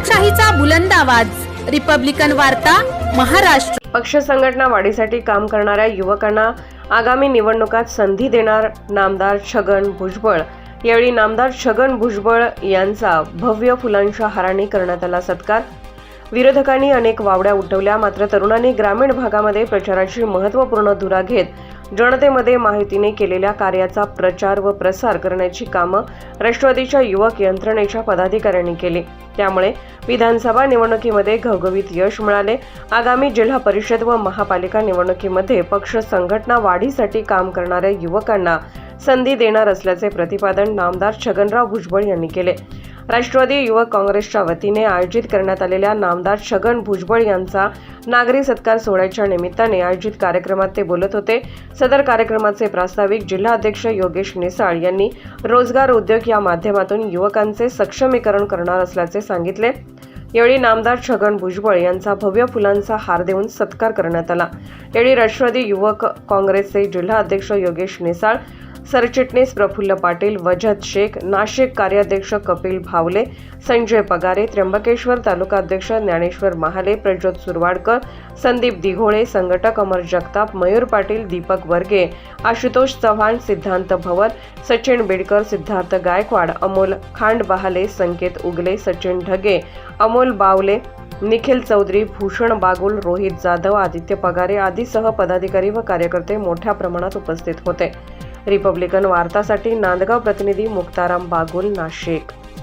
लोकशाहीचा बुलंद आवाज. रिपब्लिकन वार्ता महाराष्ट्र. पक्ष संघटना वाढीसाठी काम करणाऱ्या युवकांना आगामी निवडणुकात संधी देणार नामदार छगन भुजबळ. यावेळी नामदार छगन भुजबळ यांचा भव्य फुलांच्या हाराने करण्यात आला सत्कार. विरोधकांनी अनेक वावड्या उठवल्या मात्र तरुणांनी ग्रामीण भागामध्ये प्रचाराची महत्त्वपूर्ण धुरा घेत जनतेमध्ये माहितीने केलेल्या कार्याचा प्रचार व प्रसार करण्याची कामं राष्ट्रवादीच्या युवक यंत्रणेच्या पदाधिकाऱ्यांनी केली. त्यामुळे विधानसभा निवडणुकीमध्ये घवघवीत यश मिळाले. आगामी जिल्हा परिषद व महापालिका निवडणुकीमध्ये पक्ष संघटना वाढीसाठी काम करणाऱ्या युवकांना संधी देणार असल्याचे प्रतिपादन नामदार छगनराव भुजबळ यांनी केले. राष्ट्रवादी युवक काँग्रेसच्या वतीने आयोजित करण्यात आलेल्या नामदार छगन भुजबळ यांचा नागरी सत्कार सोहळ्याच्या निमित्ताने आयोजित कार्यक्रमात ते बोलत होते. सदर कार्यक्रमाचे प्रास्ताविक जिल्हाध्यक्ष योगेश निसाळ यांनी रोजगार उद्योग या माध्यमातून युवकांचे सक्षमीकरण करणार असल्याचे सांगितले. यावेळी नामदार छगन भुजबळ यांचा भव्य फुलांचा हार देऊन सत्कार करण्यात आला. यावेळी राष्ट्रवादी युवक काँग्रेसचे जिल्हा अध्यक्ष योगेश निसाळ सरचिटणीस प्रफुल्ल पाटील वजद शेख नाशिक कार्याध्यक्ष कपिल भावले संजय पगारे त्र्यंबकेश्वर तालुकाध्यक्ष ज्ञानेश्वर महाले प्रज्योत सुरवाडकर संदीप दिघोळे संघटक अमर जगताप मयूर पाटील दीपक वर्गे आशुतोष चव्हाण सिद्धांत भवन सचिन बिडकर सिद्धार्थ गायकवाड अमोल खांड बहाले संकेत उगले सचिन ढगे अमोल बावले निखिल चौधरी भूषण बागुल रोहित जाधव आदित्य पगारे आदीसह पदाधिकारी व कार्यकर्ते मोठ्या प्रमाणात उपस्थित होते. रिपब्लिकन वार्तासाठी नांदगाव प्रतिनिधी मुक्ताराम बागुल नाशिक.